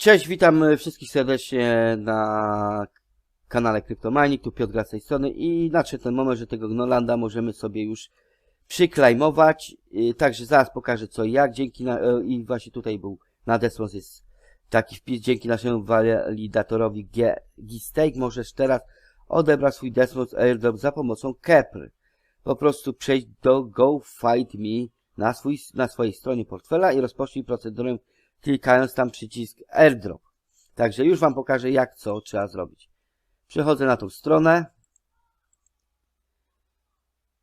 Cześć, witam wszystkich serdecznie na kanale Cryptomining, tu Piotr z tej strony i nadszedł ten moment, że tego Gnolanda możemy sobie już przyklejmować, Yy, także zaraz pokażę co i jak, dzięki na, e, i właśnie tutaj był na Desmos jest taki wpis, dzięki naszemu walidatorowi Gistake możesz teraz odebrać swój Desmos Airdrop za pomocą Kepr. Po prostu przejdź do Go Fight Me na, swój, na swojej stronie portfela i rozpocznij procedurę klikając tam przycisk AirDrop. Także już Wam pokażę jak, co trzeba zrobić. Przechodzę na tą stronę.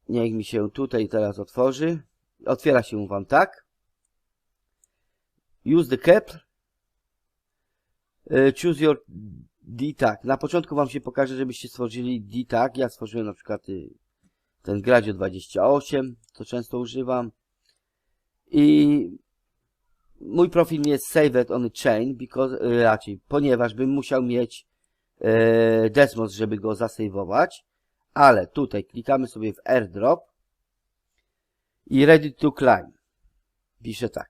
Niech mi się tutaj teraz otworzy. Otwiera się Wam tak. Use the cap. Choose your D-tag. Na początku Wam się pokaże, żebyście stworzyli D-tag. Ja stworzyłem na przykład y, ten Gradio 28, co często używam. I mój profil jest saved on chain, because, e, raczej, ponieważ bym musiał mieć e, Desmos, żeby go zasejwować, ale tutaj klikamy sobie w airdrop i ready to climb. Piszę tak.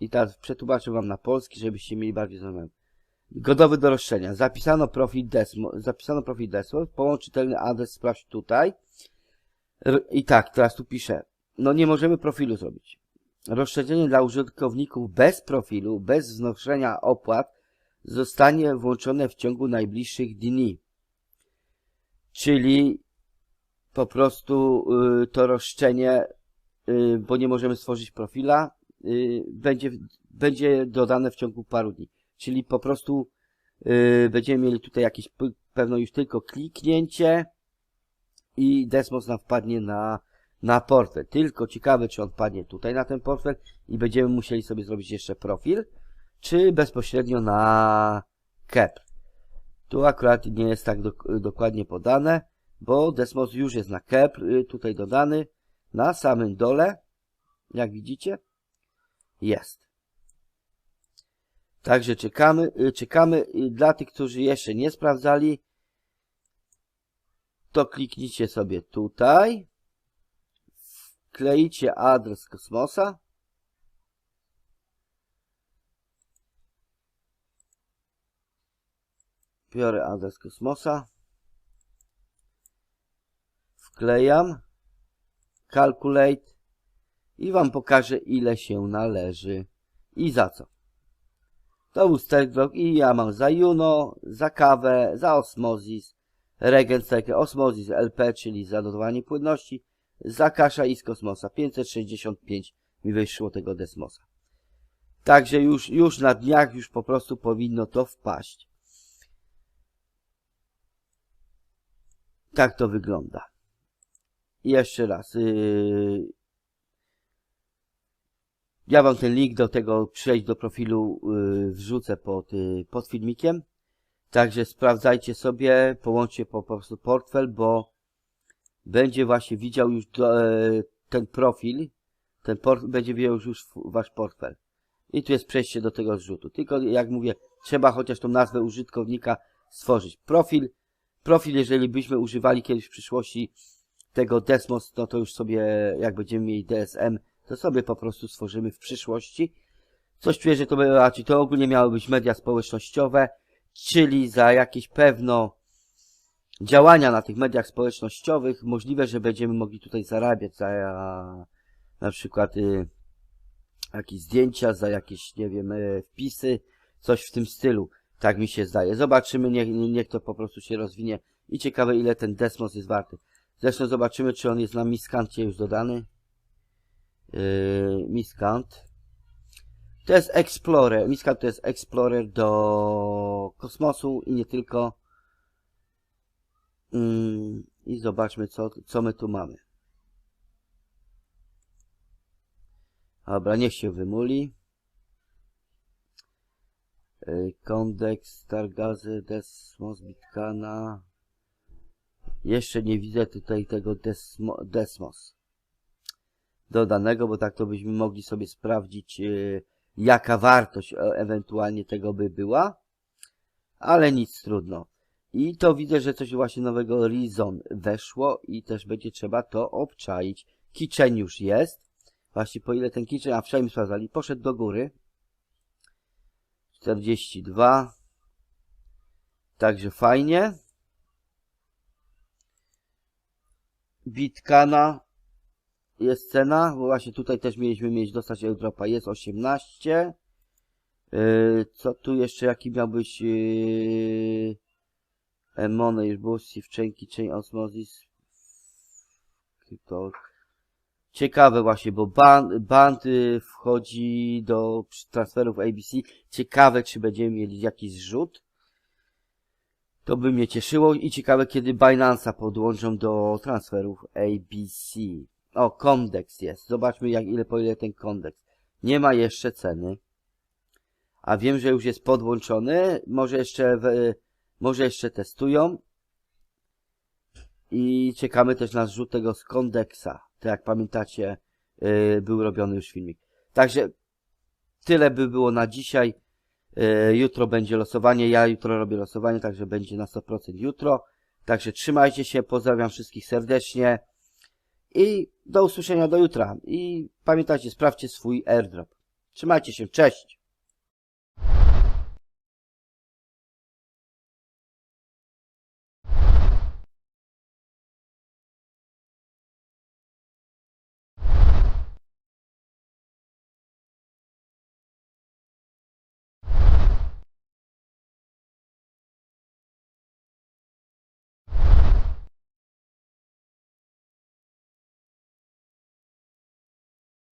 I teraz przetłumaczę wam na polski, żebyście mieli bardziej zrozumiałe. Gotowy do roszczenia. Zapisano profil Desmos, zapisano profil Desmos, połącz czytelny adres, sprawdź tutaj. I tak, teraz tu piszę. No nie możemy profilu zrobić. Rozszerzenie dla użytkowników bez profilu, bez znoszenia opłat zostanie włączone w ciągu najbliższych dni. Czyli po prostu y, to roszczenie, y, bo nie możemy stworzyć profila, y, będzie, będzie dodane w ciągu paru dni. Czyli po prostu będziemy mieli tutaj jakieś pewno już tylko kliknięcie i Desmos nam wpadnie na na portfel. Tylko ciekawe, czy on padnie tutaj na ten portfel i będziemy musieli sobie zrobić jeszcze profil, czy bezpośrednio na cap. Tu akurat nie jest tak do, dokładnie podane, bo Desmos już jest na cap, y, tutaj dodany, na samym dole, jak widzicie, jest. Także czekamy, y, czekamy. Y, dla tych, którzy jeszcze nie sprawdzali, to kliknijcie sobie tutaj kleicie adres kosmosa. Biorę adres kosmosa. Wklejam. Calculate. I Wam pokażę ile się należy. I za co. To był Sterkblock i ja mam za Juno, za kawę, za Osmozis, Regent Osmozis LP, czyli za dodawanie płynności, Kasza i z kosmosa. 565 mi wyszło tego Desmosa. Także już, już na dniach już po prostu powinno to wpaść. Tak to wygląda. Jeszcze raz. Yy... Ja wam ten link do tego przejść do profilu yy, wrzucę pod, yy, pod filmikiem. Także sprawdzajcie sobie, połączcie po prostu portfel, bo będzie właśnie widział już do, e, ten profil, ten port, będzie widział już wasz portfel. I tu jest przejście do tego zrzutu. Tylko jak mówię, trzeba chociaż tą nazwę użytkownika stworzyć. Profil, profil jeżeli byśmy używali kiedyś w przyszłości tego Desmos, no to już sobie, jak będziemy mieli DSM, to sobie po prostu stworzymy w przyszłości. Coś czuję, że to raczej to ogólnie miały być media społecznościowe, czyli za jakieś pewno działania na tych mediach społecznościowych, możliwe, że będziemy mogli tutaj zarabiać za na przykład y, jakieś zdjęcia, za jakieś, nie wiem, y, wpisy, coś w tym stylu. Tak mi się zdaje. Zobaczymy, niech, niech to po prostu się rozwinie i ciekawe ile ten Desmos jest warty. Zresztą zobaczymy, czy on jest na Miskancie już dodany. Yy, Miskant. To jest Explorer. Miskant to jest Explorer do kosmosu i nie tylko. I zobaczmy, co, co my tu mamy. Dobra, niech się wymuli. Kondex, Stargazy, Desmos, Bitkana. Jeszcze nie widzę tutaj tego Desmo, Desmos dodanego, bo tak to byśmy mogli sobie sprawdzić, yy, jaka wartość e, ewentualnie tego by była. Ale nic trudno. I to widzę, że coś właśnie nowego Reason weszło i też będzie trzeba to obczaić. Keychain już jest. Właśnie po ile ten keychain, a wczoraj sprawdzali, poszedł do góry. 42. Także fajnie. Bitkana jest cena, bo właśnie tutaj też mieliśmy mieć dostać airdropa, jest 18. Yy, co tu jeszcze, jaki miał być yy, Już było Steve Chain, Osmosis. Ciekawe właśnie, bo band, band y, wchodzi do transferów ABC. Ciekawe, czy będziemy mieli jakiś zrzut. To by mnie cieszyło i ciekawe, kiedy Binance'a podłączą do transferów ABC. O, Comdex jest. Zobaczmy, jak ile po ile ten Comdex. Nie ma jeszcze ceny. A wiem, że już jest podłączony. Może jeszcze, w, może jeszcze testują. I czekamy też na zrzut tego z Condexa. To jak pamiętacie, yy, był robiony już filmik. Także tyle by było na dzisiaj. Yy, jutro będzie losowanie. Ja jutro robię losowanie, także będzie na 100% jutro. Także trzymajcie się, pozdrawiam wszystkich serdecznie. I do usłyszenia do jutra. I pamiętajcie, sprawdźcie swój airdrop. Trzymajcie się, cześć!